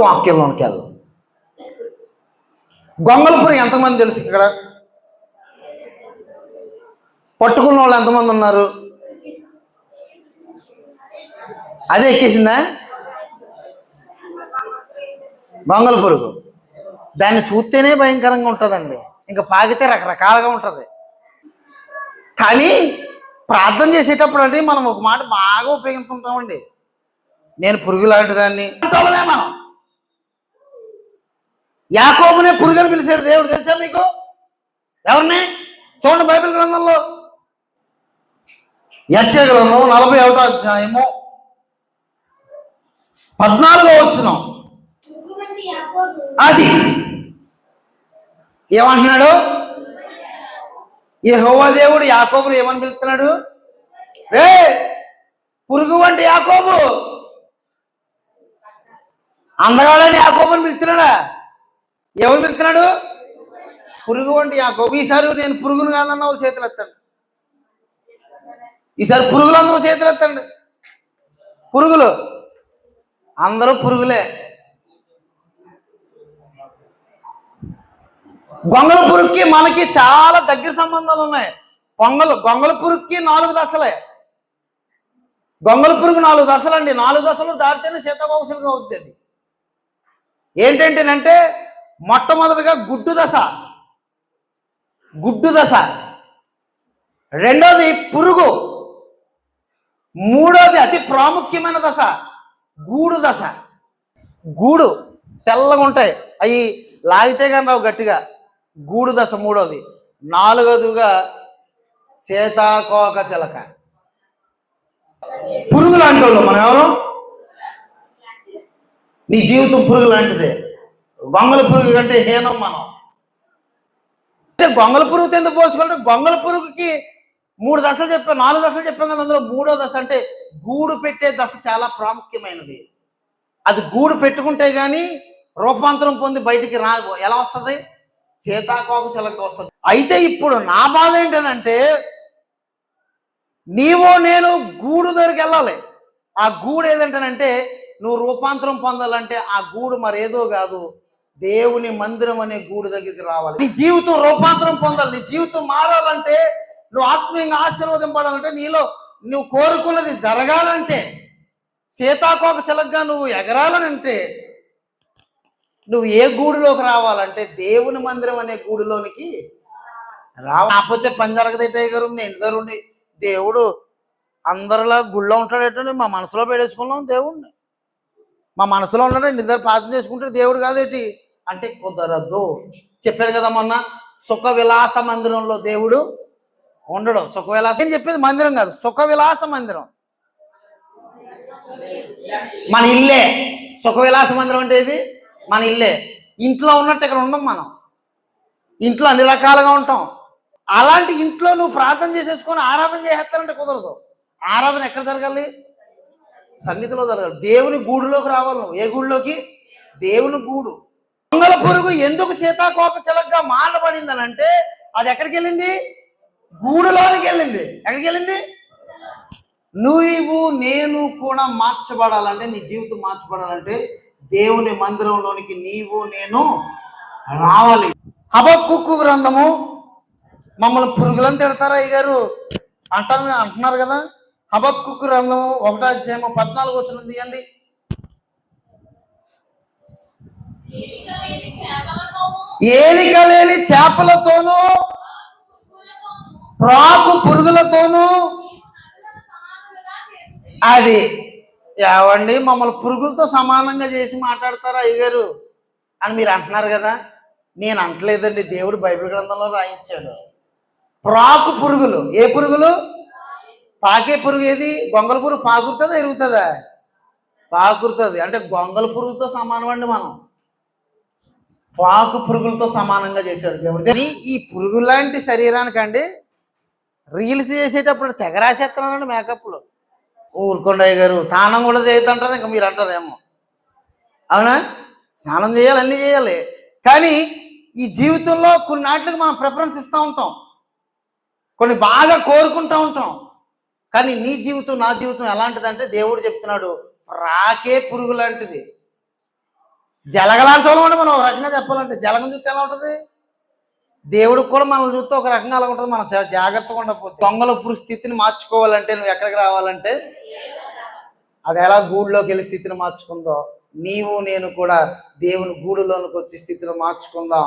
వాక్యంలోనికి వెళ్దాం గొంగళపురం ఎంతమంది తెలుసు ఇక్కడ? పట్టుకున్న వాళ్ళు ఎంతమంది ఉన్నారు? అదే ఎక్కేసిందా? గొంగళ పురుగు దాన్ని చూస్తేనే భయంకరంగా ఉంటుందండి. ఇంకా పాగితే రకరకాలుగా ఉంటుంది. కానీ ప్రార్థన చేసేటప్పుడు అంటే మనం ఒక మాట బాగా ఉపయోగించుకుంటామండి. నేను పురుగు లాంటి దాన్ని మనం యాకోబునే పురుగు అని పిలిచాడు దేవుడు తెలుసా మీకు? ఎవరిని? చూడండి బైబిల్ గ్రంథంలో. యశ్య గ్రంథం నలభై ఒకటో అధ్యాయము పద్నాలుగో వచ్చినాం అది. ఏమంటున్నాడు? ఈ హోవా దేవుడు యాకోబును ఏమని పిలుస్తున్నాడు? రే పురుగు వంటి యాకోబు. అందగాడని యాకోబుని పిలుస్తున్నాడా? ఎవరు పిలుస్తున్నాడు? పురుగు వండి ఆ గొప్ప ఈసారి నేను పురుగును కాదన్న వాళ్ళు చేతులు ఎత్తండి. ఈసారి పురుగులందరూ చేతులు ఎత్తండి. పురుగులు. అందరూ పురుగులే. గొంగల పురుగుకి మనకి చాలా దగ్గర సంబంధాలు ఉన్నాయి. పొంగలు గొంగల పురుగుకి నాలుగు దశలే. గొంగల పురుగు నాలుగు దశలు అండి నాలుగు దశలు దాటితేనే సీతాకోకసిలుగా అవుతుంది అది. ఏంటంటేనంటే మొట్టమొదటిగా గుడ్డు దశ. గుడ్డు దశ. రెండోది పురుగు. మూడోది అతి ప్రాముఖ్యమైన దశ గూడు దశ. గూడు తెల్లగా ఉంటాయి. అవి లాగితే కానీ రావు గట్టిగా. గూడు దశ మూడోది. నాలుగోదిగా సీతాకోక చిలక. పురుగు లాంటి వాళ్ళు మనం ఎవరు? నీ జీవితం పురుగు లాంటిదే. గొంగల పురుగు కంటే హీనం మనం. అంటే గొంగల పురుగుతో ఎందుకు పోల్చుకుంటే గొంగల పురుగుకి మూడు దశలు చెప్పాను నాలుగు దశలు చెప్పాం కదా అందులో మూడో దశ అంటే గూడు పెట్టే దశ చాలా ప్రాముఖ్యమైనది. అది గూడు పెట్టుకుంటే కానీ రూపాంతరం పొంది బయటికి రాదు. ఎలా వస్తుంది? సీతాకోక చిలక వస్తుంది. అయితే ఇప్పుడు నా బాధ ఏంటనంటే నీవో నేను గూడు దగ్గరికి వెళ్ళాలి. ఆ గూడు ఏదంటేనంటే నువ్వు రూపాంతరం పొందాలంటే ఆ గూడు మరేదో కాదు. దేవుని మందిరం అనే గూడు దగ్గరికి రావాలి. నీ జీవితం రూపాంతరం పొందాలి. నీ జీవితం మారాలంటే నువ్వు ఆత్మీయంగా ఆశీర్వదింపడాలంటే నీలో నువ్వు కోరుకున్నది జరగాలంటే సీతాకోక చిలకగా నువ్వు ఎగరాలనంటే నువ్వు ఏ గూడులోకి రావాలంటే దేవుని మందిరం అనే గూడులోనికి రాకపోతే పని జరగదేటే గారు నేను ఇంటి దగ్గర ఉండి దేవుడు అందరిలా గుళ్ళో ఉంటాడేటని మా మనసులో పెట్టేసుకున్నాం దేవుడిని మా మనసులో ఉన్నాడే నిద్ర ప్రార్థన చేసుకుంటే దేవుడు కాదేటి? అంటే కుదరదు. చెప్పారు కదా మొన్న సుఖ విలాస మందిరంలో దేవుడు ఉండడు. సుఖ విలాస నేను చెప్పేది మందిరం కాదు సుఖ విలాస మందిరం. మన ఇల్లే. సుఖ విలాస మందిరం అంటే ఇది మన ఇల్లే. ఇంట్లో ఉన్నట్టు ఇక్కడ ఉండం మనం. ఇంట్లో అన్ని రకాలుగా ఉంటాం. అలాంటి ఇంట్లో నువ్వు ప్రార్థన చేసేసుకొని ఆరాధన చేసేస్తానంటే కుదరదు. ఆరాధన ఎక్కడ జరగాలి? సన్నిధిలో జరగాలి. దేవుని గూడులోకి రావాలి నువ్వు. ఏ గూడులోకి? దేవుని గూడు. దొంగల పురుగు ఎందుకు సీతాకోక చిలకగా మారబడింది అని అంటే అది ఎక్కడికి వెళ్ళింది గూడులోనికి వెళ్ళింది ఎక్కడికి వెళ్ళింది నువ్వు నేను కూడా మార్చబడాలంటే నీ జీవితం మార్చబడాలంటే దేవుని మందిరంలోనికి నీవు నేను రావాలి. హబక్కుక్కు గ్రంథము మమ్మల్ని పురుగులను తిడతారా అయ్య గారు అంటారు అంటున్నారు కదా. హబక్కు గ్రంథము ఒకటో అధ్యాయము పద్నాలుగు వచ్చిన తీయండి. ఏలిక లేని చేపలతోనూ ప్రాకు పురుగులతోనూ అది ఏవండి మమ్మల్ని పురుగులతో సమానంగా చేసి మాట్లాడతారా అయ్యగారు? అని మీరు అంటున్నారు కదా? నేను అంటలేదండి. దేవుడు బైబిల్ గ్రంథంలో రాయించాడు. ప్రాకు పురుగులు. ఏ పురుగులు? పాకే పురుగు ఏది? గొంగల పురుగు పాకురుతుందా ఎరుగుతుందా? పాకురుతుంది. అంటే గొంగల పురుగుతో సమానం అండి మనం. పాకు పురుగులతో సమానంగా చేశాడు దేవుడు. కానీ ఈ పురుగు లాంటి శరీరానికండి రీల్స్ చేసేటప్పుడు తెగ రాసేస్తున్నానండి మేకప్లో. ఊరుకొండయ్య గారు స్నానం కూడా చేయొద్దంటారు ఇంకా మీరు అంటారేమో. అవునా? స్నానం చేయాలి అన్నీ చేయాలి. కానీ ఈ జీవితంలో కొన్ని నాటికి మనం ప్రిఫరెన్స్ ఇస్తూ ఉంటాం. కొన్ని బాగా కోరుకుంటూ ఉంటాం. కానీ నీ జీవితం నా జీవితం ఎలాంటిదంటే దేవుడు చెప్తున్నాడు రాకే పురుగు లాంటిది. జలగలాంటి వాళ్ళం మనం ఒక రకంగా చెప్పాలంటే. జలగం చూస్తే ఎలా ఉంటుంది? దేవుడికి కూడా మనల్ని చూస్తే ఒక రకంగా అలా ఉంటుంది. మనం చాలా జాగ్రత్తగా ఉండకపోతే దొంగల పురు స్థితిని మార్చుకోవాలంటే నువ్వు ఎక్కడికి రావాలంటే? అది ఎలా గూడులోకి వెళ్ళి స్థితిని మార్చుకుందో నీవు నేను కూడా దేవుని గూడులోనికి వచ్చి స్థితిని మార్చుకుందాం.